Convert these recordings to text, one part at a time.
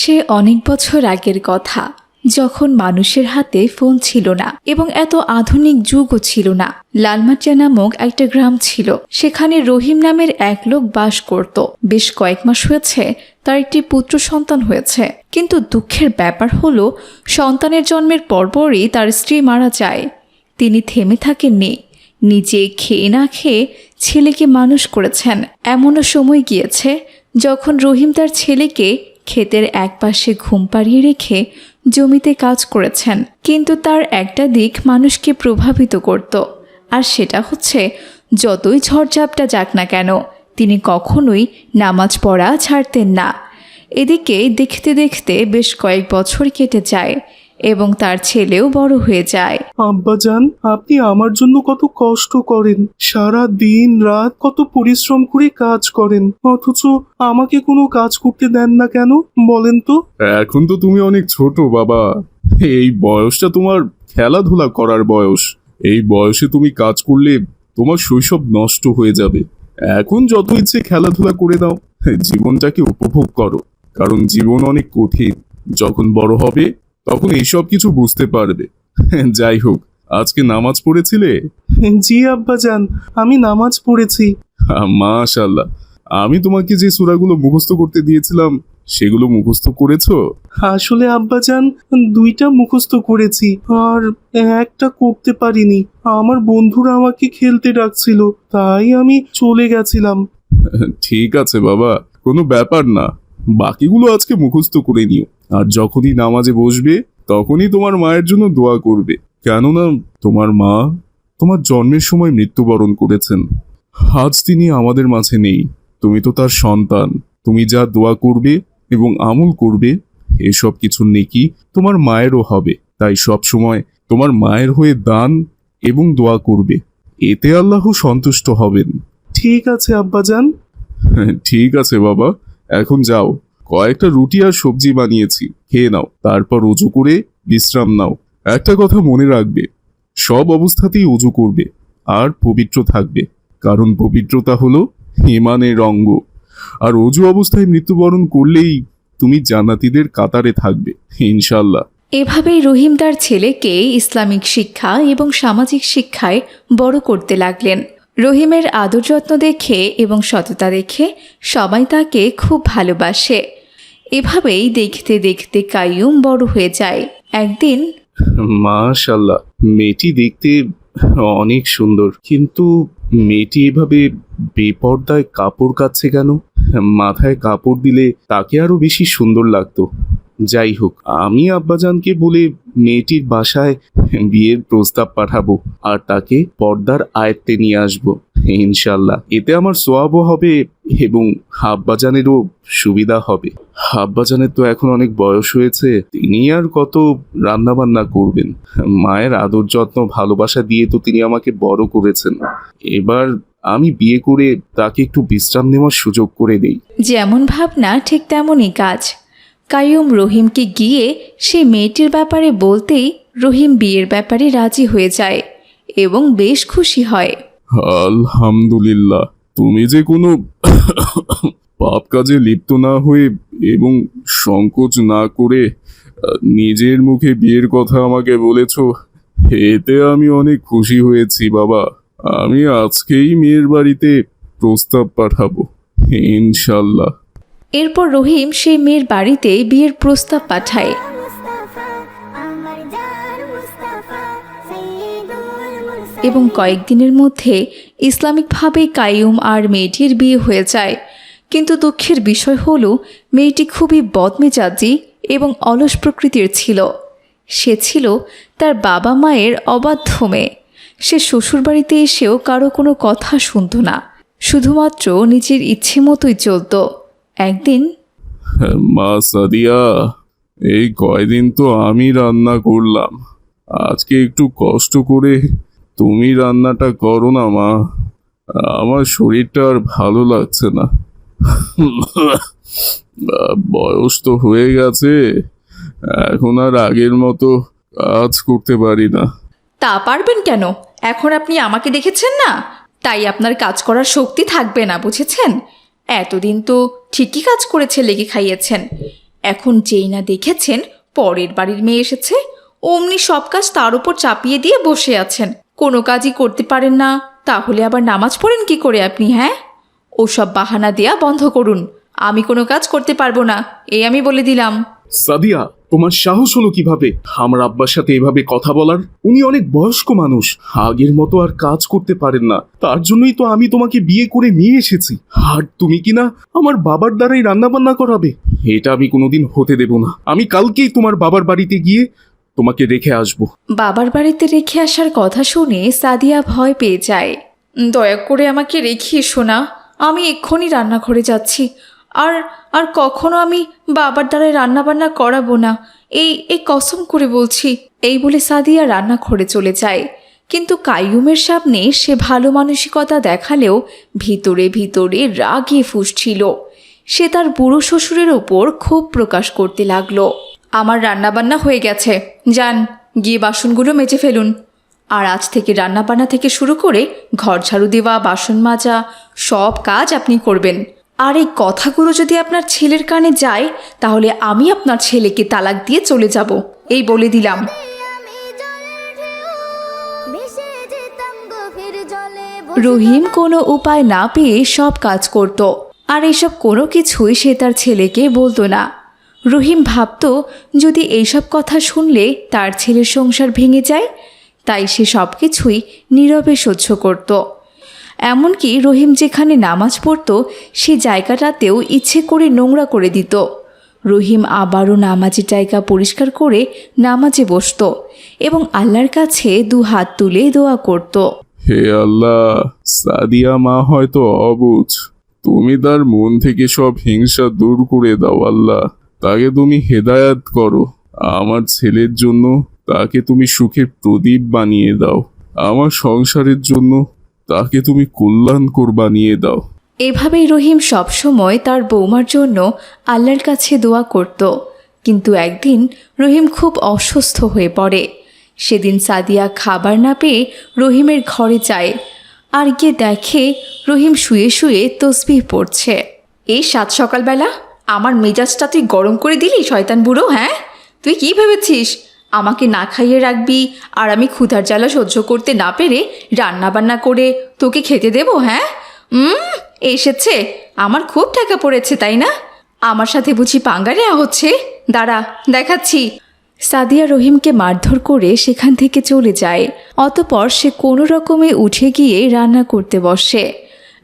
সে অনেক বছর আগের কথা, যখন মানুষের হাতে ফোন ছিল না এবং এত আধুনিক যুগও ছিল না। লালমাটিয়া নামক একটা গ্রাম ছিল, সেখানে রহিম নামের এক লোক বাস করত। বেশ কয়েক মাস হয়েছে তার একটি পুত্র সন্তান হয়েছে, কিন্তু দুঃখের ব্যাপার হলো, সন্তানের জন্মের পরপরই তার স্ত্রী মারা যায়। তিনি থেমে থাকেননি, নিজে খেয়ে না খেয়ে ছেলেকে মানুষ করেছেন। এমনও সময় গিয়েছে, যখন রহিম তার ছেলেকে ক্ষেতের এক পাশে ঘুম পাড়িয়ে রেখে জমিতে কাজ করেছেন। কিন্তু তার একটা দিক মানুষকে প্রভাবিত করত, আর সেটা হচ্ছে যতই ঝড়ঝাপটা যাক না কেন, তিনি কখনোই নামাজ পড়া ছাড়তেন না। এদিকে দেখতে দেখতে বেশ কয়েক বছর কেটে যায় এবং তার ছেলেও বড় হয়ে যায়। আব্বাজান আপনি আমার জন্য কত কষ্ট করেন। সারা দিন রাত কত পরিশ্রম করে কাজ করেন। অথচ আমাকে কোনো কাজ করতে দেন না কেন বলেন তো? এখন তো তুমি অনেক ছোট বাবা। এই বয়সটা তোমার খেলাধুলা করার বয়স। এই বয়সে তুমি কাজ করলে তোমার শৈশব নষ্ট হয়ে যাবে। এখন যত ইচ্ছে খেলাধুলা করে দাও জীবনটাকে উপভোগ করো কারণ জীবন অনেক কঠিন। যখন বড় হবে তখন এইসব কিছু বুঝতে পারবে। যাই হোক আজকে নামাজ পড়েছিলে? জি আব্বাজান আমি নামাজ পড়েছি। মাশাল্লাহ আমি তোমাকে যে সূরাগুলো মুখস্থ করতে দিয়েছিলাম সেগুলো মুখস্থ করেছ? আসলে আব্বাজান দুইটা মুখস্থ করেছি আর একটা করতে পারিনি। আমার বন্ধুরা আমাকে খেলতে ডাকছিল তাই আমি চলে গেছিলাম। ঠিক আছে বাবা কোনো ব্যাপার না। বাকিগুলো আজকে মুখস্থ করে নিও। আর যখনই নামাজে বসবে, তখনই তোমার মায়ের জন্য দোয়া করবে। কেননা তোমার মা তোমার জন্মের সময় মৃত্যুবরণ করেছেন। আজ তিনি আমাদের মাঝে নেই। তুমি তো তার সন্তান। তুমি যা দোয়া করবে এবং আমল করবে, এসব কিছু নেকি তোমার মায়েরও হবে। তাই সব সময় তোমার মায়ের হয়ে দান এবং দোয়া করবে। এতে আল্লাহ সন্তুষ্ট হবেন। ঠিক আছে, আব্বাজান? ঠিক আছে বাবা। এখন যাও। কয়েকটা রুটি আর সবজি বানিয়েছি। খেয়ে নাও, তারপর উজু করে বিশ্রাম নাও। একটা কথা মনে রাখবে, সব অবস্থাতেই উজু করবে আর পবিত্র থাকবে। কারণ পবিত্রতা হলো ইমানের অঙ্গ। আর অজু অবস্থায় মৃত্যুবরণ করলেই তুমি জান্নাতীদের কাতারে থাকবে ইনশাল্লাহ এভাবেই রহিম তার ছেলেকে ইসলামিক শিক্ষা এবং সামাজিক শিক্ষায় বড় করতে লাগলেন। রহিমের আদর যত্ন দেখে এবং সততা দেখে সবাই তাকে খুব ভালোবাসে। এভাবেই দেখতে দেখতে কাইয়ুম বড় হয়ে যায়। একদিন মাশাল্লাহ মেয়েটি দেখতে অনেক সুন্দর। কিন্তু মেয়েটি এভাবে বেপর্দায় কাপড় কাচ্ছে কেন? মাথায় কাপড় দিলে তাকে আরও বেশি সুন্দর লাগতো। যাই হোক, আমি আব্বাজানকে বলে মেয়েটির বাসায় বিয়ের প্রস্তাব পাঠাবো আর তাকে পর্দার আয়ত্তে নিয়ে আসব, ইনশাল্লাহ। এতে আমার সোয়াবও হবে এবং আব্বাজানেরও সুবিধা হবে। আব্বাজানের তো এখন অনেক বয়স হয়েছে, তিনি আর কত রান্না বান্না করবেন। মায়ের আদর যত্ন, ভালোবাসা দিয়ে তো তিনি আমাকে বড় করেছেন। এবার আমি বিয়ে করে তাকে একটু বিশ্রাম নেওয়ার সুযোগ করে দেই। যেমন ভাবনা, ঠিক তেমনই কাজ। কাইয়ুম রহিমকে গিয়ে সে মেয়েটির ব্যাপারে বলতেই রহিম বিয়ের ব্যাপারে রাজি হয়ে যায় এবং বেশ খুশি হয়। আলহামদুলিল্লাহ, তুমি যে কোনো পাপ কাজে লিপ্ত না হয়ে এবং সংকোচ না করে নিজের মুখে বিয়ের কথা আমাকে বলেছ, এতে আমি অনেক খুশি হয়েছি বাবা। আমি আজকেই মেয়ের বাড়িতে প্রস্তাব পাঠাবো, ইনশাল্লাহ। এরপর রহিম সেই মেয়ের বাড়িতে বিয়ের প্রস্তাব পাঠায়। এবং কয়েকদিনের মধ্যে ইসলামিকভাবে কাইয়ুম আর মেয়েটির বিয়ে হয়ে যায়। কিন্তু দুঃখের বিষয় হলো, মেয়েটি খুবই বদমেজাজি এবং অলস প্রকৃতির ছিল। সে ছিল তার বাবা মায়ের অবাধ্য মেয়ে। সে শ্বশুরবাড়িতে এসেও কারও কোনো কথা শুনত না। শুধুমাত্র নিজের ইচ্ছে মতোই চলতো। একদিন মা সাদিয়া এই কয়দিন তো আমি রান্না করলাম। আজকে একটু কষ্ট করে তুমি রান্নাটা করো না মা। আমার শরীরটা আর ভালো লাগছে না। বয়স তো হয়ে গেছে এখন আর আগের মতো কাজ করতে পারি না। তা পারবেন কেন? এখন আপনি আমাকে দেখেছেন না? তাই আপনার কাজ করার শক্তি থাকবে না বুঝেছেন? এতদিন তো ঠিকই কাজ করেছে লেগে খাইয়েছেন। এখন যেই না দেখেছেন, পরের বাড়ির মেয়ে এসেছে, অমনি সব কাজ তার উপর চাপিয়ে দিয়ে বসে আছেন। কোনো কাজই করতে পারেন না, তাহলে আবার নামাজ পড়েন কি করে আপনি হ্যাঁ? ওসব বাহানা দেয়া বন্ধ করুন, আমি কোনো কাজ করতে পারব না এই আমি বলে দিলাম। সাদিয়া, তোমার সাহস হলো কীভাবে? আমার আব্বার সাথে এভাবে কথা বলার? উনি অনেক বয়স্ক মানুষ। আগের মতো আর কাজ করতে পারেন না। তার জন্যই তো আমি তোমাকে বিয়ে করে নিয়ে এসেছি। আর তুমি কি না আমার বাবার দ্বারাই রান্না বান্না করাবে? এটা আমি কোনোদিন হতে দেব না। আমি কালকেই তোমার বাবার বাড়িতে গিয়ে তোমাকে রেখে আসব। বাবার বাড়িতে রেখে আসার কথা শুনে সাদিয়া ভয় পেয়ে যায়। দয়া করে আমাকে রেখে এসো না। আমি এক্ষুনি রান্নাঘরে যাচ্ছি। আর আর কখনো আমি বাবার দ্বারাই রান্নাবান্না করাবো না। এই এই কসম করে বলছি, এই বলে সাদিয়া রান্নাঘরে চলে যায়। কিন্তু কাইয়ুমের সামনে সে ভালো মানসিকতা দেখালেও ভিতরে ভিতরে রাগে ফুসছিল। সে তার বুড়ো শ্বশুরের ওপর ক্ষোভ প্রকাশ করতে লাগল। আমার রান্নাবান্না হয়ে গেছে। যান, গিয়ে বাসনগুলো মেজে ফেলুন। আর আজ থেকে রান্নাবান্না থেকে শুরু করে ঘর ঝাড়ু দেওয়া, বাসন মাজা, সব কাজ আপনি করবেন। আর এই কথাগুলো যদি আপনার ছেলের কানে যায়, তাহলে আমি আপনার ছেলেকে তালাক দিয়ে চলে যাব। এই বলে দিলাম। রহিম কোনো উপায় না পেয়ে সব কাজ করত। আর এসব কোনো কিছুই সে তার ছেলেকে বলতো না। রহিম ভাবত, যদি এইসব কথা শুনলে তার ছেলের সংসার ভেঙে যায়, তাই সে সব কিছুই নীরবে সহ্য করত। এমনকি রহিম যেখানে নামাজ পড়তো, সে জায়গাটাতেও ইচ্ছে করে নোংরা করে দিত। রহিম আবারও নামাজের জায়গা পরিষ্কার করে নামাজে বসতো এবং আল্লাহর কাছে দু হাত তুলে দোয়া করতো। হে আল্লাহ, সাদিয়া মা হয়তো অবুঝ। তুমি তার মন থেকে সব হিংসা দূর করে দাও আল্লাহ। তাকে তুমি হেদায়াত করো। আমার ছেলের জন্য তাকে তুমি সুখের প্রদীপ বানিয়ে দাও। আমার সংসারের জন্য তাকে তুমি কল্যাণকর বানিয়ে দাও। এভাবেই রহিম সবসময় তার বৌমার জন্য আল্লাহর কাছে দোয়া করত। কিন্তু একদিন রহিম খুব অসুস্থ হয়ে পড়ে। সেদিন সাদিয়া খাবার না পেয়ে রহিমের ঘরে যায়। আর গিয়ে দেখে রহিম শুয়ে শুয়ে তসবিহ পড়ছে। এই সাত সকালবেলা আমার মেজাজটা তুই গরম করে দিলি, শয়তান বুড়ো হ্যাঁ? তুই কি ভেবেছিস? আমাকে না খাইয়ে রাখবি আর আমি ক্ষুধার জ্বালা সহ্য করতে না পেরে রান্না বান্না করে তোকে খেতে দেবো হ্যাঁ? এসেছে। আমার খুব টাকা পড়েছে, তাই না? আমার সাথে বুঝি পাঙ্গা নেওয়া হচ্ছে? দাঁড়া, দেখাচ্ছি। সাদিয়া রহিমকে মারধর করে সেখান থেকে চলে যায়। অতপর সে কোনো রকমে উঠে গিয়ে রান্না করতে বসে।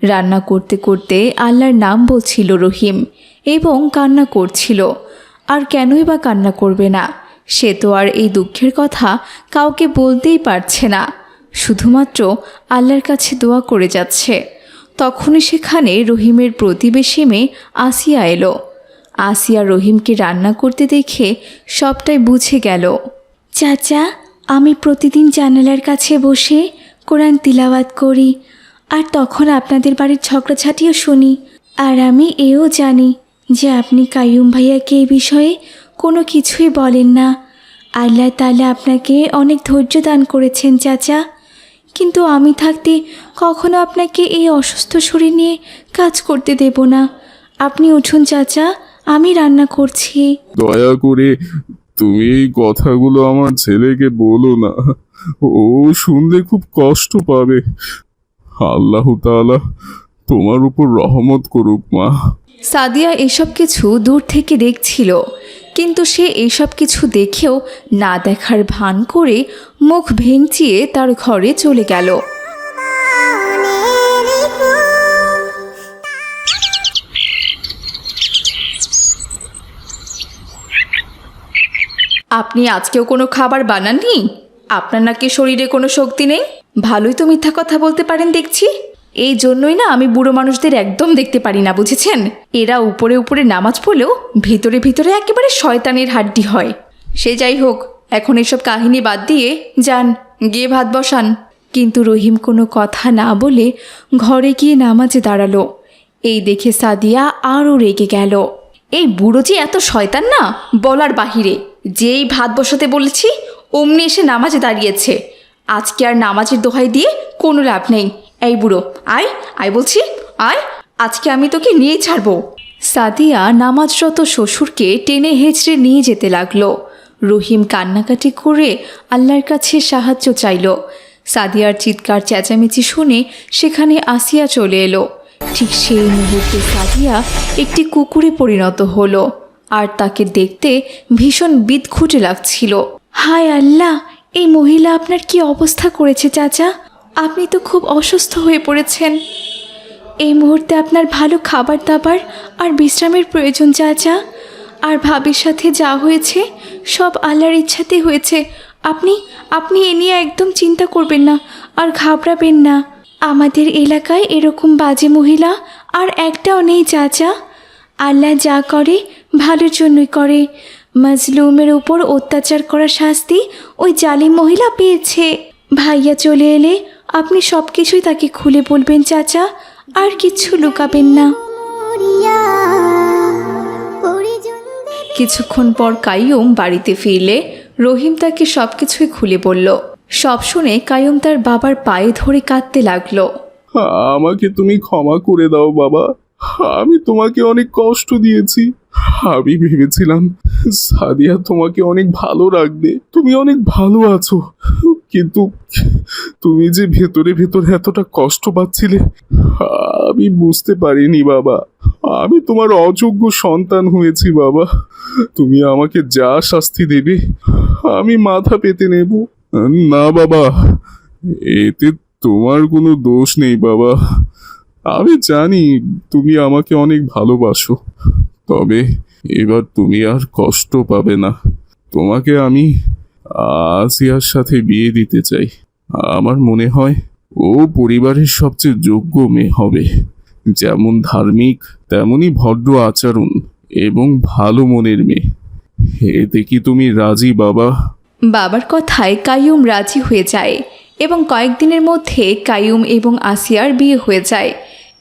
রান্না করতে করতে আল্লাহর নাম বলছিল রহিম এবং কান্না করছিল। আর কেনই বা কান্না করবে না? সে তো আর এই দুঃখের কথা কাউকে বলতেই পারছে না। শুধুমাত্র আল্লাহর কাছে দোয়া করে যাচ্ছে। তখনই সেখানে রহিমের প্রতিবেশী মেয়ে আসিয়া এলো। আসিয়া রহিমকে রান্না করতে দেখে সবটাই বুঝে গেল। চাচা, আমি প্রতিদিন জানালার কাছে বসে কোরআন তিলাওয়াত করি, আর তখন আপনাদের বাড়ির ঝগড়াঝাটিও শুনি। আর আমি এও জানি যে আপনি কাইয়ুম ভাইয়াকে এই বিষয়ে কোনো কিছুই বলেন না। আল্লাহ তাআলা আপনাকে অনেক ধৈর্য দান করেছেন চাচা। কিন্তু আমি থাকতে কখনো আপনাকে এই অসুস্থ শরীর নিয়ে কাজ করতে দেব না। আপনি উঠুন চাচা আমি রান্না করছি। দয়া করে তুমি এই কথাগুলো আমার ছেলেকে বলো না। ও শুনলে খুব কষ্ট পাবে। আল্লাহ তাআলা তোমার উপর রহমত করুক মা। সাদিয়া এসব কিছু দূর থেকে দেখছিল। কিন্তু সে এইসব কিছু দেখেও না দেখার ভান করে মুখ ভেঙচিয়ে তার ঘরে চলে গেল। আপনি আজকেও কোনো খাবার বানাননি? আপনার নাকি শরীরে কোনো শক্তি নেই? ভালোই তো মিথ্যা কথা বলতে পারেন দেখছি। এই জন্যই না আমি বুড়ো মানুষদের একদম দেখতে পারি না, বুঝেছেন? এরা উপরে উপরে নামাজ পড়লেও ভিতরে ভিতরে একেবারে শয়তানের হাড্ডি হয়। সে যাই হোক, এখন এসব কাহিনী বাদ দিয়ে যান, গিয়ে ভাত বসান। কিন্তু রহিম কোনো কথা না বলে ঘরে গিয়ে নামাজে দাঁড়াল। এই দেখে সাদিয়া আরও রেগে গেল। এই বুড়ো যে এত শয়তান না, বলার বাহিরে। যেই ভাত বসাতে বলেছি, অমনি এসে নামাজে দাঁড়িয়েছে। আজকে আর নামাজের দোহাই দিয়ে কোনো লাভ নেই। এই বুড়ো, আয় আয় বলছি, আয়, আজকে আমি তোকে নিয়েই ছাড়বো। সাদিয়া নামাজরত শ্বশুরকে টেনে হেঁচড়ে নিয়ে যেতে লাগল। রহিম কান্নাকাটি করে আল্লাহর কাছে সাহায্য চাইল। সাদিয়ার চিৎকার চেঁচামেচি শুনে সেখানে আসিয়া চলে এলো। ঠিক সেই মুহূর্তে সাদিয়া একটি কুকুরে পরিণত হলো আর তাকে দেখতে ভীষণ বিদঘুটে লাগছিল। হায় আল্লাহ, এই মহিলা আপনার কি অবস্থা করেছে চাচা? আপনি তো খুব অসুস্থ হয়ে পড়েছেন। এই মুহূর্তে আপনার ভালো খাবার দাবার আর বিশ্রামের প্রয়োজন চাচা আর ভাবির সাথে যা হয়েছে, সব আল্লাহর ইচ্ছাতে হয়েছে। আপনি আপনি এ নিয়ে একদম চিন্তা করবেন না আর ঘাবড়াবেন না। আমাদের এলাকায় এরকম বাজে মহিলা আর একটাও নেই যা চাচা আল্লাহ যা করে, ভালোর জন্যই করে। মাজলুমের উপর অত্যাচার করার শাস্তি ওই জালিম মহিলা পেয়েছে। ভাইয়া চলে এলে আপনি সব কিছুই তাকে খুলে বলবেন, চাচা। আর কিছু লুকাবেন না। কিছুক্ষণ পর কাইয়ুম বাড়িতে ফিরলে, রহিম তাকে সব কিছুই খুলে বলল। সব শুনে কাইয়ুম তার বাবার পায়ে ধরে কাঁদতে লাগল। আমাকে তুমি ক্ষমা করে দাও, বাবা। আমি তোমাকে অনেক কষ্ট দিয়েছি। আমি ভেবেছিলাম সাদিয়া তোমাকে অনেক ভালো রাখবে। তুমি অনেক ভালো আছো। কিন্তু তুমি যে ভেতরে ভেতরে এতটা কষ্ট পাচ্ছিলে, আমি বুঝতে পারিনি বাবা। আমি তোমার অযোগ্য সন্তান হয়েছি বাবা। তুমি আমাকে যা শাস্তি দেবে, আমি মাথা পেতে নেব। না বাবা, এতে তোমার কোনো দোষ নেই বাবা। আমি জানি তুমি আমাকে অনেক ভালোবাসো, তবে এবার তুমি আর কষ্ট পাবে না। তোমাকে আমি আসিয়ার সাথে বিয়ে দিতে চাই। আমার মনে হয় ও পরিবারের সবচেয়ে যোগ্য মেয়ে হবে। যেমন ধার্মিক, তেমনই ভদ্র আচরণ এবং ভালো মনের মেয়ে। এতে কি তুমি রাজি, বাবা? বাবার কথায় কায়ুম রাজি হয়ে যায় এবং কয়েকদিনের মধ্যে কায়ুম এবং আসিয়ার বিয়ে হয়ে যায়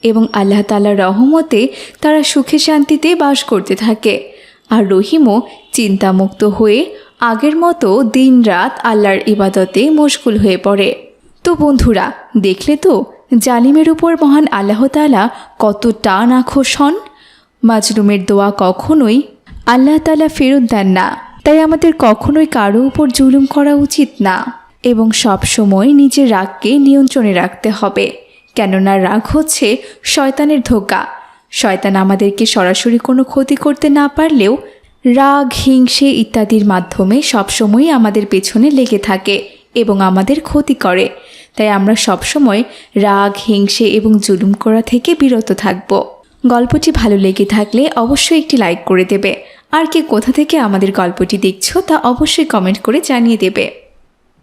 এবং আল্লাহ তালার রহমতে তারা সুখে শান্তিতে বাস করতে থাকে। আর রহিমও চিন্তামুক্ত হয়ে আগের মতো দিনরাত আল্লাহর ইবাদতে মশগুল হয়ে পড়ে। তো বন্ধুরা, দেখলে তো জালিমের উপর মহান আল্লাহ তালা কত টান আখোশ হন? মাজলুমের দোয়া কখনোই আল্লাহ তালা ফেরত দেন না। তাই আমাদের কখনোই কারও উপর জুলুম করা উচিত না। এবং সব সময় নিজের রাগকে নিয়ন্ত্রণে রাখতে হবে। কেননা রাগ হচ্ছে শয়তানের ধোকা। শয়তান আমাদেরকে সরাসরি কোনো ক্ষতি করতে না পারলেও রাগ, হিংসে ইত্যাদির মাধ্যমে সবসময়ই আমাদের পেছনে লেগে থাকে এবং আমাদের ক্ষতি করে। তাই আমরা সবসময় রাগ, হিংসে এবং জুলুম করা থেকে বিরত থাকব। গল্পটি ভালো লেগে থাকলে অবশ্যই একটি লাইক করে দেবে। আর কে কোথা থেকে আমাদের গল্পটি দেখছ তা অবশ্যই কমেন্ট করে জানিয়ে দেবে।